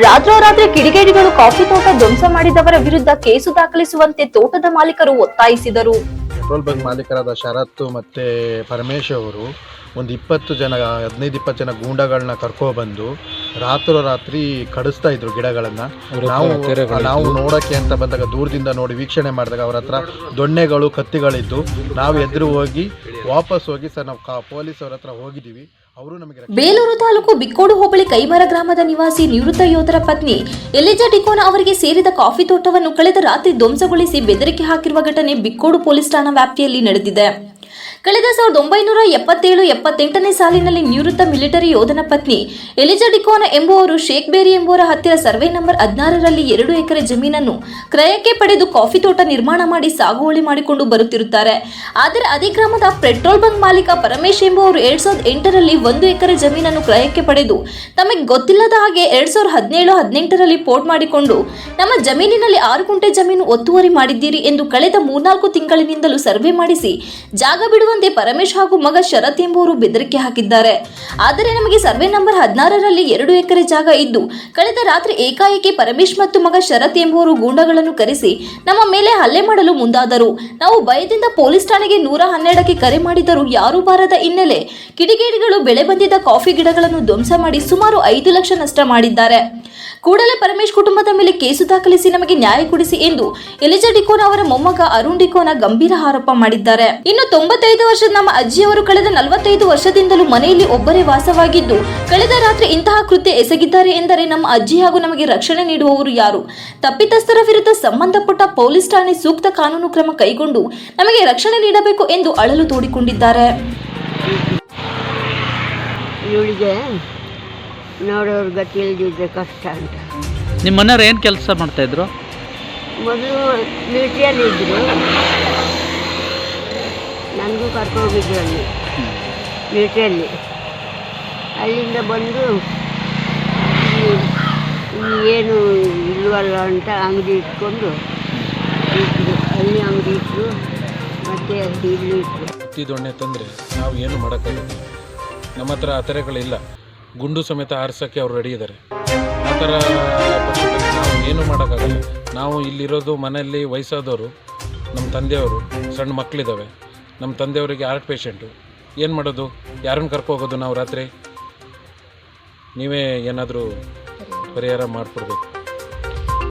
ರಾತ್ರೋರಾತ್ರಿ ಕಿಡಿಗೇಡಿಗಳು ಕಾಫಿ ತೋಟ ಧ್ವಂಸ ಮಾಡಿದವರ ವಿರುದ್ಧ ಕೇಸು ದಾಖಲಿಸುವಂತೆ ತೋಟದ ಮಾಲೀಕರು ಒತ್ತಾಯಿಸಿದರು. ಪೆಟ್ರೋಲ್ ಬಂಕ್ ಮಾಲೀಕರಾದ ಶರತ್ ಮತ್ತು ಪರಮೇಶ್ ಅವರು ಒಂದು ಇಪ್ಪತ್ತು ಜನ ಹದಿನೈದು ಇಪ್ಪತ್ತು ಜನ ಗೂಂಡಗಳನ್ನ ಕರ್ಕೊಬಂದು ರಾತ್ರೋರಾತ್ರಿ ಕಡಿಸ್ತಾ ಇದ್ರು ಗಿಡಗಳನ್ನು. ನಾವು ನಾವು ನೋಡೋಕ್ಕೆ ಅಂತ ಬಂದಾಗ ದೂರದಿಂದ ನೋಡಿ ವೀಕ್ಷಣೆ ಮಾಡಿದಾಗ ಅವ್ರ ಹತ್ರ ದೊಣ್ಣೆಗಳು ಕತ್ತಿಗಳಿದ್ದು. ನಾವು ಎದುರು ಹೋಗಿ ವಾಪಸ್ ಹೋಗಿ ಸರ್ ನಾವು ಕಾ ಪೊಲೀಸ್ ಅವ್ರ ಹತ್ರ ಹೋಗಿದ್ದೀವಿ. ಬೇಲೂರು ತಾಲೂಕು ಬಿಕ್ಕೋಡು ಹೋಬಳಿ ಕೈಮರ ಗ್ರಾಮದ ನಿವಾಸಿ ನಿವೃತ್ತ ಯೋಧರ ಪತ್ನಿ ಎಲಿಜಾ ಡಿಕೋನ ಅವರಿಗೆ ಸೇರಿದ ಕಾಫಿ ತೋಟವನ್ನು ಕಳೆದ ರಾತ್ರಿ ಧ್ವಂಸಗೊಳಿಸಿ ಬೆದರಿಕೆ ಹಾಕಿರುವ ಘಟನೆ ಬಿಕ್ಕೋಡು ಪೊಲೀಸ್ ಠಾಣಾ ವ್ಯಾಪ್ತಿಯಲ್ಲಿ ನಡೆದಿದೆ. ಕಳೆದ ಸಾವಿರದ ಒಂಬೈನೂರ ಎಪ್ಪತ್ತೇಳು ಎಪ್ಪತ್ತೆಂಟನೇ ಸಾಲಿನಲ್ಲಿ ನಿವೃತ್ತ ಮಿಲಿಟರಿ ಯೋಧನ ಪತ್ನಿ ಎಲಿಜಾ ಡಿಕೋನ ಎಂಬುವರು ಶೇಖ್ ಬೇರಿ ಎಂಬುವರ ಹತ್ತಿರ ಸರ್ವೆ ನಂಬರ್ ಹದಿನಾರರಲ್ಲಿ ಎರಡು ಎಕರೆ ಜಮೀನನ್ನು ಕ್ರಯಕ್ಕೆ ಪಡೆದು ಕಾಫಿ ತೋಟ ನಿರ್ಮಾಣ ಮಾಡಿ ಸಾಗುವಳಿ ಮಾಡಿಕೊಂಡು ಬರುತ್ತಿರುತ್ತಾರೆ. ಆದರೆ ಅದೇ ಗ್ರಾಮದ ಪೆಟ್ರೋಲ್ ಬಂಕ್ ಮಾಲೀಕ ಪರಮೇಶ್ ಎಂಬುವರು ಎರಡ್ ಸಾವಿರದ ಎಂಟರಲ್ಲಿ ಒಂದು ಎಕರೆ ಜಮೀನನ್ನು ಕ್ರಯಕ್ಕೆ ಪಡೆದು ತಮಗೆ ಗೊತ್ತಿಲ್ಲದ ಹಾಗೆ ಎರಡ್ ಸಾವಿರದ ಹದಿನೇಳು, ಹದಿನೆಂಟರಲ್ಲಿ ಪೋರ್ಟ್ ಮಾಡಿಕೊಂಡು, ನಮ್ಮ ಜಮೀನಿನಲ್ಲಿ ಆರು ಗುಂಟೆ ಜಮೀನು ಒತ್ತುವರಿ ಮಾಡಿದ್ದೀರಿ ಎಂದು ಕಳೆದ ಮೂರ್ನಾಲ್ಕು ತಿಂಗಳಿನಿಂದಲೂ ಸರ್ವೆ ಮಾಡಿಸಿ ಜಾಗ ಬಿಡುವಂತೆ ಪರಮೇಶ್ ಹಾಗೂ ಮಗ ಶರತ್ ಎಂಬುವರು ಬೆದರಿಕೆ ಹಾಕಿದ್ದಾರೆ. ಆದರೆ ನಮಗೆ ಸರ್ವೆ ನಂಬರ್ ಹದಿನಾರರಲ್ಲಿ ಎರಡು ಎಕರೆ ಜಾಗ ಇದ್ದು, ಕಳೆದ ರಾತ್ರಿ ಏಕಾಏಕಿ ಪರಮೇಶ್ ಮತ್ತು ಮಗ ಶರತ್ ಎಂಬುವರು ಗೂಂಡಗಳನ್ನು ಕರೆಸಿ ನಮ್ಮ ಮೇಲೆ ಹಲ್ಲೆ ಮಾಡಲು ಮುಂದಾದರು. ನಾವು ಭಯದಿಂದ ಪೊಲೀಸ್ ಠಾಣೆಗೆ ನೂರ ಹನ್ನೆರಡಕ್ಕೆ ಕರೆ ಮಾಡಿದರೂ ಯಾರೂ ಬಾರದ ಹಿನ್ನೆಲೆ ಕಿಡಿಗೇಡಿಗಳು ಬೆಳೆ ಬಂದಿದ್ದ ಕಾಫಿ ಗಿಡಗಳನ್ನು ಧ್ವಂಸ ಮಾಡಿ ಸುಮಾರು ಐದು ಲಕ್ಷ ನಷ್ಟ ಮಾಡಿದ್ದಾರೆ. ಕೂಡಲೇ ಪರಮೇಶ್ ಕುಟುಂಬದ ಮೇಲೆ ಕೇಸು ದಾಖಲಿಸಿ ನಮಗೆ ನ್ಯಾಯ ಕೊಡಿಸಿ ಎಂದು ಎಲಿಜಾ ಡಿಕೋನ್ ಅವರ ಮೊಮ್ಮಗ ಅರುಣ್ ಡಿಕೋನ ಗಂಭೀರ ಆರೋಪ ಮಾಡಿದ್ದಾರೆ. ಇನ್ನು ತೊಂಬತ್ತೈದು ವರ್ಷದ ನಮ್ಮ ಅಜ್ಜಿಯವರು ಕಳೆದ ನಲವತ್ತೈದು ವರ್ಷದಿಂದಲೂ ಮನೆಯಲ್ಲಿ ಒಬ್ಬರೇ ವಾಸವಾಗಿದ್ದು, ಕಳೆದ ರಾತ್ರಿ ಇಂತಹ ಕೃತ್ಯ ಎಸಗಿದ್ದಾರೆ ಎಂದರೆ ನಮ್ಮ ಅಜ್ಜಿ ಹಾಗೂ ನಮಗೆ ರಕ್ಷಣೆ ನೀಡುವವರು ಯಾರು? ತಪ್ಪಿತಸ್ಥರ ವಿರುದ್ಧ ಸಂಬಂಧಪಟ್ಟ ಪೊಲೀಸ್ ಠಾಣೆ ಸೂಕ್ತ ಕಾನೂನು ಕ್ರಮ ಕೈಗೊಂಡು ನಮಗೆ ರಕ್ಷಣೆ ನೀಡಬೇಕು ಎಂದು ಅಳಲು ತೋಡಿಕೊಂಡಿದ್ದಾರೆ. ಇವಳಿಗೆ ನೋಡೋರ್ ಗತಿ ಇಲ್ದಿದ್ರೆ ಕಷ್ಟ ಅಂತ. ನಿಮ್ಮ ಮನೆಯವ್ರು ಏನು ಕೆಲಸ ಮಾಡ್ತಾಯಿದ್ರು ಮೊದಲು ಮಿಲ್ಟ್ರಿಯಲ್ಲಿ ಇದ್ದರು ನನಗೂ ಕರ್ಕೊಂಡೋಗಿದ್ರು ಅಲ್ಲಿ. ಮಿಲಿಟ್ರಿಯಲ್ಲಿ ಅಲ್ಲಿಂದ ಬಂದು ಏನು ಇಲ್ವಲ್ಲ ಅಂತ ಅಂಗಡಿ ಇಟ್ಕೊಂಡು ಇಟ್ಟರು ಅಲ್ಲಿ ಅಂಗಡಿ ಇಟ್ಟರು ಮತ್ತು ಇಲ್ಲಿ ಇಟ್ಟರು ಹತ್ತಿ ದೊಣ್ಣೆ ತಂದರೆ ನಾವು ಏನು ಮಾಡೋಕ್ಕಾಗುತ್ತೆ ನಮ್ಮ ಹತ್ರ ಆ ಥರಗಳಿಲ್ಲ ಗುಂಡು ಸಮೇತ ಆರಿಸೋಕ್ಕೆ ಅವ್ರು ರೆಡಿ ಇದ್ದಾರೆ ಆ ಥರ ನಾವು ಏನು ಮಾಡೋಕ್ಕಾಗಲ್ಲ. ನಾವು ಇಲ್ಲಿರೋದು ಮನೆಯಲ್ಲಿ ವಯಸ್ಸಾದವರು, ನಮ್ಮ ತಂದೆಯವರು, ಸಣ್ಣ ಮಕ್ಕಳಿದ್ದಾವೆ ನಮ್ಮ ತಂದೆಯವರಿಗೆ ಆರ್ಟ್ ಪೇಷಂಟು ಏನು ಮಾಡೋದು? ಯಾರನ್ನು ಕರ್ಕೋಗೋದು ನಾವು ರಾತ್ರಿ? ನೀವೇ ಏನಾದರೂ ಪರಿಹಾರ ಮಾಡಿಕೊಡ್ಬೇಕು.